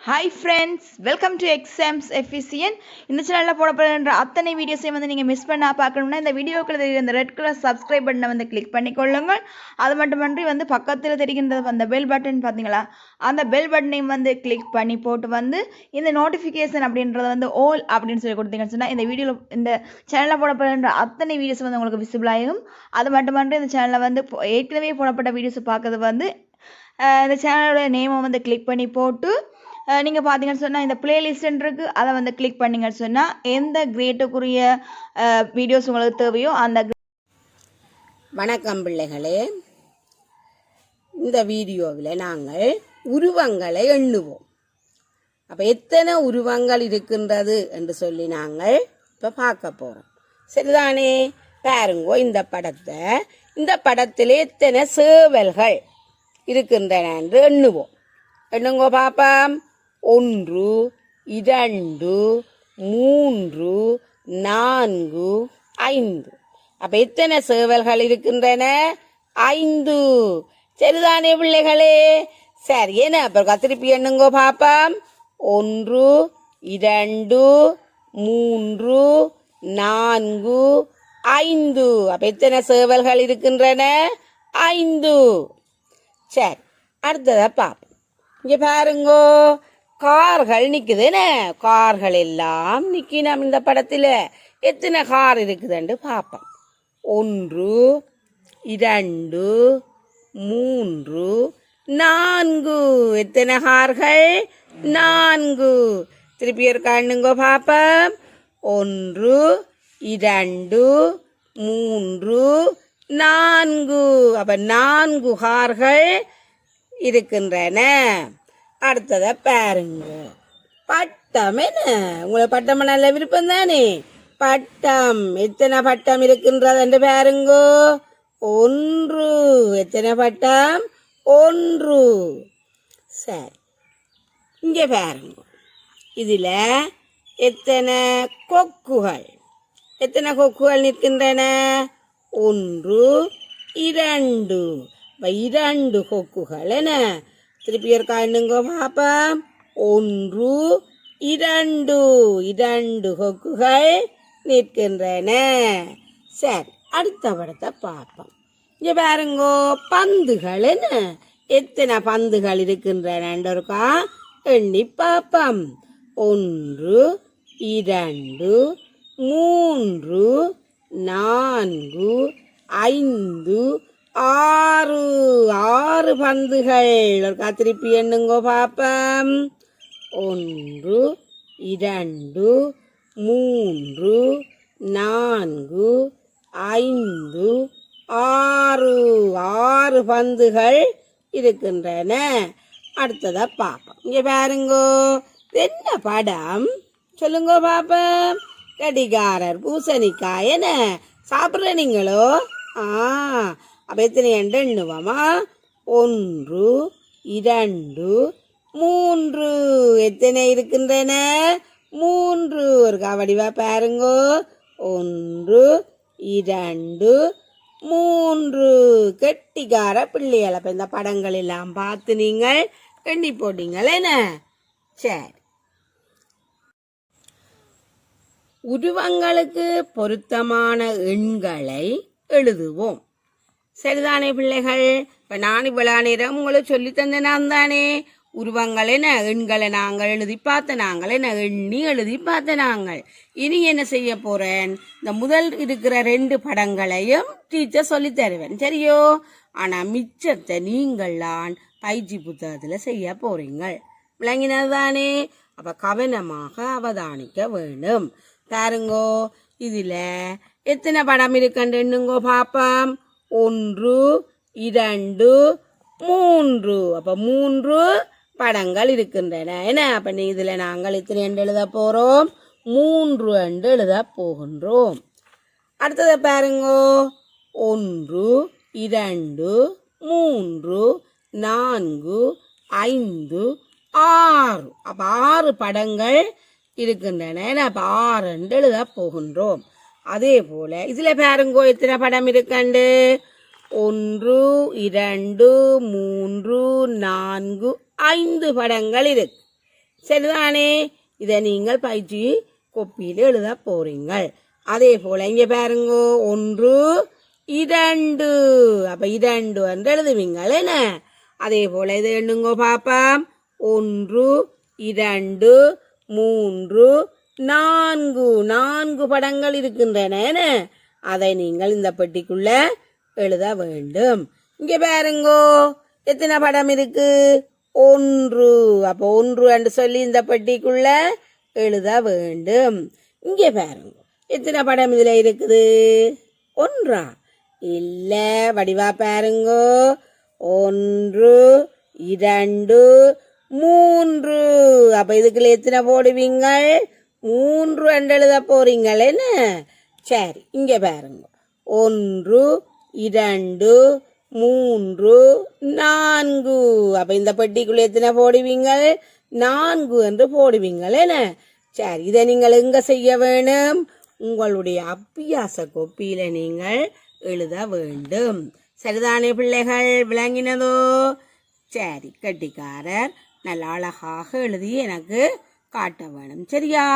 Hi friends welcome to exams efficient இந்த சேனலில் போடப்படுகின்ற அத்தனை வீடியோஸையும் வந்து நீங்கள் மிஸ் பண்ணால் பார்க்கணும்னா இந்த வீடியோக்குள்ள தெரிகிற இந்த ரெட் கலர் சப்ஸ்கிரைப் பட்டனை வந்து கிளிக் பண்ணிக்கொள்ளுங்கள். அது மட்டுமன்றி வந்து பக்கத்தில் தெரிகின்ற அந்த பெல் பட்டன் பார்த்தீங்களா? அந்த பெல் பட்டனையும் வந்து கிளிக் பண்ணி போட்டு வந்து இந்த நோட்டிஃபிகேஷன் அப்படின்றத வந்து ஓல் அப்படின்னு சொல்லி கொடுத்தீங்கன்னு சொன்னால் இந்த வீடியோவில் இந்த சேனலில் போடப்படுகின்ற அத்தனை வீடியோஸ் வந்து உங்களுக்கு விசிபிள் ஆகும் அது மட்டுமன்றி இந்த சேனலில் வந்து ஏற்கனவே போடப்பட்ட வீடியோஸ் பார்க்கறது வந்து இந்த சேனலோட நேமை வந்து கிளிக் பண்ணி போட்டு நீங்கள் பார்த்தீங்கன்னு சொன்னால் இந்த பிளேலிஸ்ட்ன்னு இருக்குது அதை வந்து கிளிக் பண்ணிங்கன்னு சொன்னால் எந்த கிரேட்டுக்குரிய வீடியோஸ் உங்களுக்கு தேவையோ அந்த வணக்கம் பிள்ளைகளே. இந்த வீடியோவில் நாங்கள் உருவங்களை எண்ணுவோம். அப்போ எத்தனை உருவங்கள் இருக்கின்றது என்று சொல்லி நாங்கள் இப்போ பார்க்க போகிறோம் சரிதானே? பாருங்கோ இந்த படத்தை. இந்த படத்தில் எத்தனை சேவல்கள் இருக்கின்றன என்று எண்ணுவோம். எண்ணுங்கோ பாப்பா ஒன்று இரண்டு மூன்று நான்கு ஐந்து. அப்ப எத்தனை சேவல்கள் இருக்கின்றன? ஐந்து. சரிதானே பிள்ளைகளே? சரி என்ன? அப்புறம் திருப்பி எண்ணுங்கோ பாப்பாம். ஒன்று இரண்டு மூன்று நான்கு ஐந்து. அப்ப எத்தனை சேவல்கள் இருக்கின்றன? ஐந்து. சரி அடுத்ததை பார்ப்போம் இங்க பாருங்கோ. கார்கள் நிக்குதுன்னு கார்கள் எல்லாம் நிக்கணும் இந்த படத்துல. எத்தனை கார் இருக்குதுன்னு பார்ப்போம் ஒன்று இரண்டு மூன்று நான்கு. எத்தனை கார்கள்? நான்கு. திருப்பி இருக்காண்டுங்கோ பார்ப்போம் ஒன்று இரண்டு மூன்று நான்கு. அப்ப நான்கு கார்கள் இருக்கின்றன. அடுத்ததை பாருங்க. பட்டம் என்ன? உங்களுக்கு பட்டம் நல்ல விருப்பம் தானே? பட்டம். எத்தனை பட்டம் இருக்கின்றது என்று பாருங்கோ. ஒன்று. எத்தனை பட்டம்? ஒன்று. சரி. இங்கே பாருங்க. இதில் எத்தனை கொக்குகள்? எத்தனை கொக்குகள் நிற்கின்றன? ஒன்று இரண்டு. இரண்டு கொக்குகள் என்ன? திருப்பி இருக்கா என்னங்க பாப்பம் ஒன்று இரண்டு இரண்டு கொக்குகள் நிற்கின்றன. சரி அடுத்த படத்தை பார்ப்போம். இங்கே பாருங்கோ பந்துகள் என்ன எத்தனை பந்துகள் இருக்கின்றன இருக்கா எண்ணி பார்ப்போம். ஒன்று இரண்டு மூன்று நான்கு ஐந்து ஆறு ஆறு பந்துகள். இருக்கா திருப்பி எண்ணுங்கோ பாப்பம். ஒன்று இரண்டு மூன்று நான்கு ஐந்து ஆறு ஆறு பந்துகள் இருக்கின்றன. அடுத்ததா பார்ப்போம் இங்கே பாருங்கோ என்ன படம்? சொல்லுங்க பாப்போம். கடிகாரர் பூசணிக்காய் என்ன சாப்பிட்ற நீங்களோ? ஆ அப்போ எத்தனை எண்டு எண்ணுவோமா ஒன்று இரண்டு மூன்று. எத்தனை இருக்கின்றன? மூன்று. ஒரு காவடிவா பாருங்கோ. ஒன்று இரண்டு மூன்று. கெட்டிக்கார பிள்ளைகள் அப்போ இந்த படங்கள் எல்லாம் பார்த்து நீங்கள் எண்ணி போட்டீங்கள் என்ன? சரி. உருவங்களுக்கு பொருத்தமான எண்களை எழுதுவோம். சரிதானே பிள்ளைகள்? இப்ப நான் இவ்வளோ நேரம் உங்களை சொல்லி தந்தேன் நான் தானே? உருவங்கள் என்ன எண்களை நாங்கள் எழுதி பார்த்த நாங்கள் என்ன? எண்ணி எழுதி பார்த்த நாங்கள். இனி என்ன செய்ய போறேன்? இந்த முதல் இருக்கிற ரெண்டு படங்களையும் டீச்சர் சொல்லி தருவேன். சரியோ? ஆனா மிச்சத்தை நீங்கள்லாம் பயிற்சி புத்தகத்துல செய்ய போறீங்க விளங்கினது தானே? அப்போ கவனமாக அவதானிக்க வேண்டும். பாருங்கோ இதுல எத்தனை படம் இருக்குன்னு பாப்போம். ஒன்று இரண்டு மூன்று. அப்போ மூன்று படங்கள் இருக்கின்றன. என்ன? அப்போ நீ இதில் நாங்கள் இத்தனை என்று எழுத போகிறோம் மூன்று என்று எழுத போகின்றோம். அடுத்ததை பாருங்கோ. ஒன்று இரண்டு மூன்று நான்கு ஐந்து ஆறு. அப்போ ஆறு படங்கள் இருக்கின்றன. ஏன்னா அப்ப ஆறு என்று எழுத போகின்றோம். அதே போல இதுல பாருங்கோ எத்தனை படம் இருக்கண்டு? ஒன்று இரண்டு மூன்று நான்கு ஐந்து படங்கள் இருக்கு. சரிதானே? இதை நீங்கள் பயிற்சி கொப்பியில் எழுத போறீங்கள். அதே போல இங்க பாருங்கோ ஒன்று இரண்டு. அப்ப இரண்டு என்று எழுதுவீங்கள் என்ன? அதே போல இதை எண்ணுங்கோ பாப்பா. ஒன்று இரண்டு மூன்று நான்கு நான்கு படங்கள் இருக்கின்றன அதை நீங்கள் இந்த பெட்டிக்குள்ள எழுத வேண்டும். இங்க பாருங்கோ எத்தனை படம் இருக்கு? ஒன்று. அப்போ ஒன்று என்று சொல்லி இந்த பெட்டிக்குள்ள எழுத வேண்டும். இங்க பாருங்க எத்தனை படம் இதுல இருக்குது? ஒன்றா? இல்ல வடிவா பாருங்கோ. ஒன்று இரண்டு மூன்று. அப்ப இதுக்குள்ள எத்தனை போடுவீங்கள்? மூன்று என்று எழுத போறீங்களேன்னு சரி இங்க பாருங்க. ஒன்று இரண்டு மூன்று நான்கு. அப்ப இந்த பெட்டிக்குள்ள எத்தனை போடுவீங்கள்? நான்கு என்று போடுவீங்கள் என்ன? சரி இதை நீங்கள் எங்க செய்ய வேணும் உங்களுடைய அப்பியாச கொப்பியில நீங்கள் எழுத வேண்டும். சரிதானே பிள்ளைகள்? விளங்கினதோ? சரி கட்டிக்காரர் நல்ல அழகாக எழுதி எனக்கு காட்ட வேணும். சரியா?